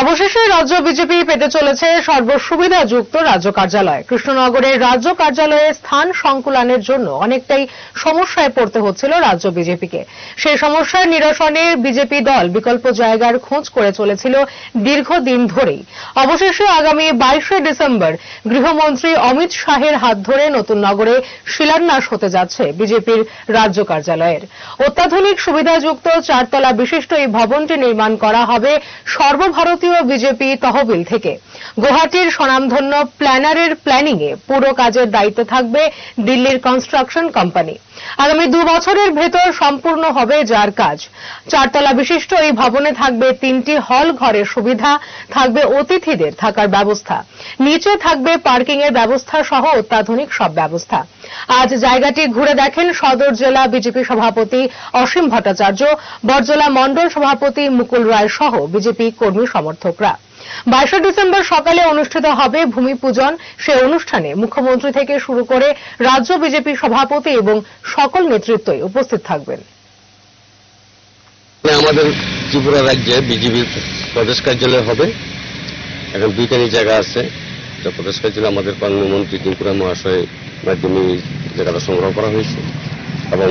অবশেষে রাজ্য বিজেপি পেতে চলেছে সর্বসুবিধাযুক্ত রাজ্য কার্যালয়। কৃষ্ণনগরের রাজ্য কার্যালয়ে স্থান সংকুলানের জন্য অনেকটাই সমস্যায় পড়তে হচ্ছিল রাজ্য বিজেপিকে। সেই সমস্যার নিরসনে বিজেপি দল বিকল্প জায়গার খোঁজ করে চলেছিল দীর্ঘদিন ধরেই। অবশেষে আগামী বাইশে ডিসেম্বর গৃহমন্ত্রী অমিত শাহের হাত ধরে নতুন নগরে শিলান্যাস হতে যাচ্ছে বিজেপির রাজ্য কার্যালয়ের। অত্যাধুনিক সুবিধাযুক্ত চারতলা বিশিষ্ট এই ভবনটি নির্মাণ করা হবে সর্বভারতীয় বিজেপি তহবিল থেকে। গুয়াহাটির স্বনামধন্য প্ল্যানারের প্ল্যানিং এ পুরো কাজের দায়িত্বে থাকবে দিল্লির কনস্ট্রাকশন কোম্পানি। আগামী দু বছরের ভেতর সম্পূর্ণ হবে যার কাজ। চারতলা বিশিষ্ট এই ভবনে থাকবে তিনটি হল ঘরের সুবিধা, থাকবে অতিথিদের থাকার ব্যবস্থা। নিচে থাকবে পার্কিং এর ব্যবস্থা সহ অত্যাধুনিক সব ব্যবস্থা। আজ জায়গাটি ঘুরে দেখেন সদর জেলা বিজেপি সভাপতি অসীম ভট্টাচার্য বরজলা মণ্ডল সভাপতি মুকুল রায় সহ বিজেপি কর্মী সমর্থকরা। বাইশে ডিসেম্বর সকালে অনুষ্ঠিত হবে ভূমি পূজন। সে অনুষ্ঠানে মুখ্যমন্ত্রী থেকে শুরু করে রাজ্য বিজেপি সভাপতি এবং সকল নেতৃত্বই উপস্থিত থাকবেন। মানে আমাদের ত্রিপুরা রাজ্যে বিজেপির প্রদেশ কার্যালয় হবে। এখন দুইখানি জায়গা আছে। তো প্রদেশ কার্যালয় আমাদের মাননীয় মন্ত্রী ত্রিপুরা মহাশয় মাধ্যমে জায়গাটা সংগ্রহ করা হয়েছে। এবং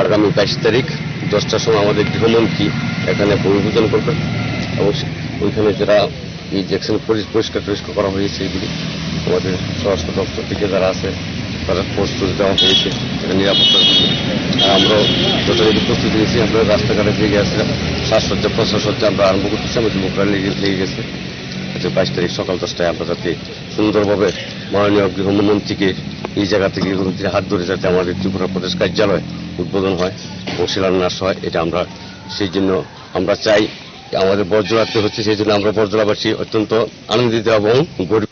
আগামী বাইশ তারিখ দশটার সময় আমাদের গৃহমন্ত্রী এখানে ভূমি পূজন করবেন। এবং ওইখানে যারা এই পরিষ্কার টরিষ্কার করা হয়েছে এগুলি আমাদের স্বরাষ্ট্র দপ্তর থেকে যারা আছে তারা পোস্ট দেওয়া হয়েছে এটা নিরাপত্তার জন্য আর আমরাও যথাযথ প্রস্তুতি নিয়েছি, আমরা রাস্তাঘাটে দিয়ে গেছিলাম সাজসজ্জা প্রসারসজ্জা আমরা আরম্ভ করতেছি, আমাদের যুবকরা লেগে লেগে গেছে। আচ্ছা বাইশ তারিখ সকাল দশটায় আমরা যাতে সুন্দরভাবে মাননীয় গৃহমন্ত্রীকে এই জায়গা থেকে গৃহমন্ত্রীর হাত ধরে যাতে আমাদের ত্রিপুরা প্রদেশ কার্যালয় উদ্বোধন হয় এবং শিলান্যাস হয়, এটা আমরা সেই জন্য আমরা চাই। আমাদের বর্জ্যরাত্রি হচ্ছে, সেই জন্য আমরা বর্জ্যরাবাসী অত্যন্ত আনন্দিত এবং গরিব